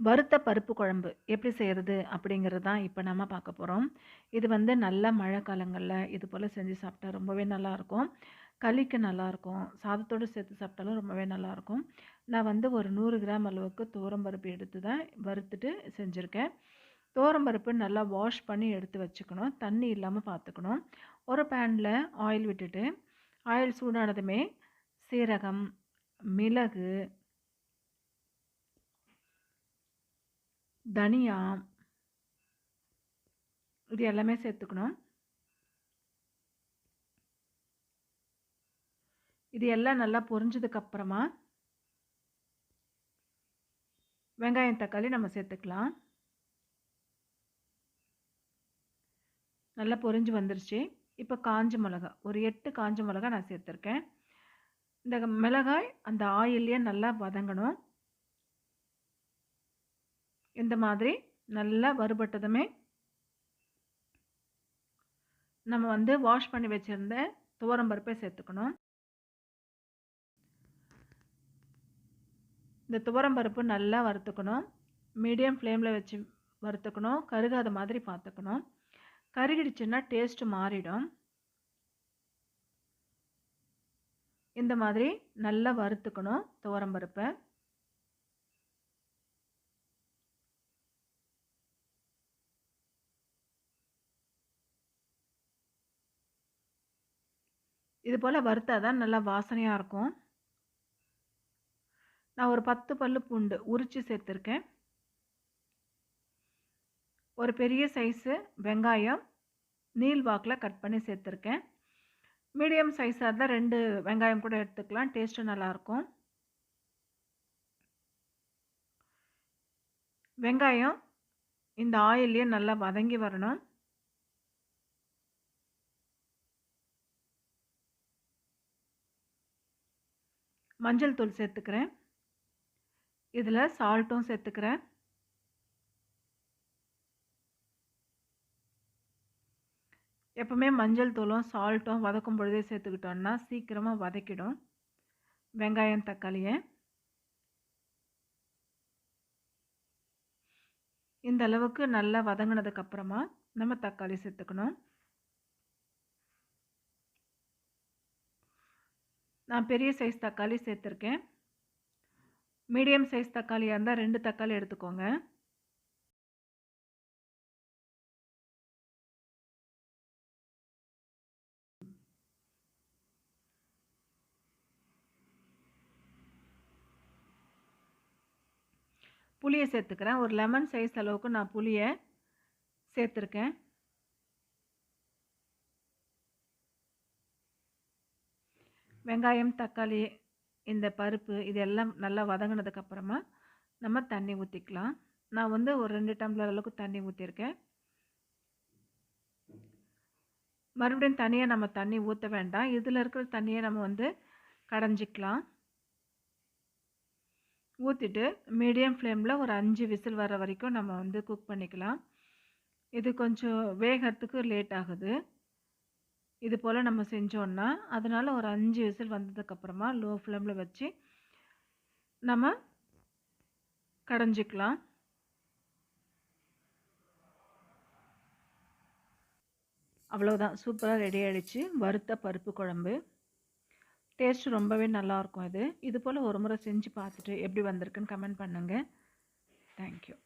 வறுத்த பருப்பு குழம்பு எப்படி செய்கிறது அப்படிங்கிறது தான் இப்போ நம்ம பார்க்க போகிறோம் இது வந்து நல்ல மழை காலங்களில் இது போல் செஞ்சு சாப்பிட்டா ரொம்பவே நல்லாயிருக்கும் களிக்கு நல்லாயிருக்கும் சாதத்தோடு சேர்த்து சாப்பிட்டாலும் ரொம்பவே நல்லாயிருக்கும் நான் வந்து ஒரு நூறு கிராம் அளவுக்கு துவரம்பருப்பு எடுத்து தான் வறுத்துட்டு செஞ்சுருக்கேன். துவரம்பருப்பு நல்லா வாஷ் பண்ணி எடுத்து வச்சுக்கணும். தண்ணி இல்லாமல் பார்த்துக்கணும் ஒரு பேனில் ஆயில் விட்டுட்டு ஆயில் சூடானதுமே சீரகம் மிளகு தனியா இது எல்லாமே சேர்த்துக்கணும். இது எல்லாம் நல்லா பொரிஞ்சதுக்கப்புறமா வெங்காயம் தக்காளி நம்ம சேர்த்துக்கலாம். நல்லா பொரிஞ்சு வந்துருச்சு. இப்போ காஞ்ச மிளகா ஒரு எட்டு காஞ்ச மிளகா நான் சேர்த்துருக்கேன். இந்த மிளகாய் அந்த ஆயிலே நல்லா வதங்கணும். இந்த மாதிரி நல்லா வறுபட்டதுமே நம்ம வந்து வாஷ் பண்ணி வச்சுருந்த துவரம்பருப்பை சேர்த்துக்கணும். இந்த துவரம்பருப்பு நல்லா வறுத்துக்கணும். மீடியம் ஃப்ளேமில் வச்சு வறுத்துக்கணும். கருகாத மாதிரி பார்த்துக்கணும். கருகிடுச்சுன்னா டேஸ்ட்டு மாறிடும். இந்த மாதிரி நல்லா வறுத்துக்கணும் துவரம்பருப்பை இது போல் வறுத்தா தான் நல்லா வாசனையாக இருக்கும். நான் ஒரு பத்து பல்லு பூண்டு உரித்து சேர்த்துருக்கேன். ஒரு பெரிய சைஸு வெங்காயம் நீல் வாக்கில் கட் பண்ணி சேர்த்துருக்கேன். மீடியம் சைஸாக இருந்தால் ரெண்டு வெங்காயம் கூட எடுத்துக்கலாம் டேஸ்ட்டு நல்லாயிருக்கும் வெங்காயம் இந்த ஆயிலே நல்லா வதங்கி வரணும். மஞ்சள் தூள் சேர்த்துக்கிறேன். இதில் சால்ட்டும் சேர்த்துக்கிறேன். எப்போவுமே மஞ்சள் தூளும் சால்ட்டும் வதக்கும் பொழுதே சேர்த்துக்கிட்டோன்னா சீக்கிரமாக வதக்கிடும். வெங்காயம் தக்காளியை. இந்த அளவுக்கு நல்லா வதங்கினதுக்கப்புறமா நம்ம தக்காளி சேர்த்துக்கணும். நான் பெரிய சைஸ் தக்காளி சேர்த்துருக்கேன். மீடியம் சைஸ் தக்காளியாக இருந்தால் ரெண்டு தக்காளி எடுத்துக்கோங்க. புளியை சேர்த்துக்கிறேன். ஒரு லெமன் சைஸ் அளவுக்கு நான் புளியை சேர்த்துருக்கேன். வெங்காயம் தக்காளி இந்த பருப்பு இது எல்லாம் நல்லா வதங்கினதுக்கப்புறமா நம்ம தண்ணி ஊற்றிக்கலாம் நான் வந்து ஒரு ரெண்டு டம்ளர் அளவுக்கு தண்ணி ஊற்றிருக்கேன் மறுபடியும் தனியாக நம்ம தண்ணி ஊற்ற வேண்டாம். இதில் இருக்கிற தண்ணியை நம்ம வந்து கடைஞ்சிக்கலாம். ஊற்றிட்டு மீடியம் ஃப்ளேமில் ஒரு அஞ்சு விசில் வர வரைக்கும் நம்ம வந்து குக் பண்ணிக்கலாம். இது கொஞ்சம் வேகிறதுக்கு லேட் ஆகுது. இது போல் நம்ம செஞ்சோன்னா அதனால் ஒரு அஞ்சு விசில் வந்ததுக்கப்புறமா லோ ஃப்ளேமில் வச்சு நம்ம கடைஞ்சிக்கலாம். அவ்வளோதான் சூப்பராக ரெடி ஆகிடுச்சு வறுத்த பருப்பு குழம்பு. டேஸ்ட் ரொம்பவே நல்லாயிருக்கும் இது. இது போல் ஒரு முறை செஞ்சு பார்த்துட்டு எப்படி வந்திருக்குன்னு கமெண்ட் பண்ணுங்கள் தேங்க்யூ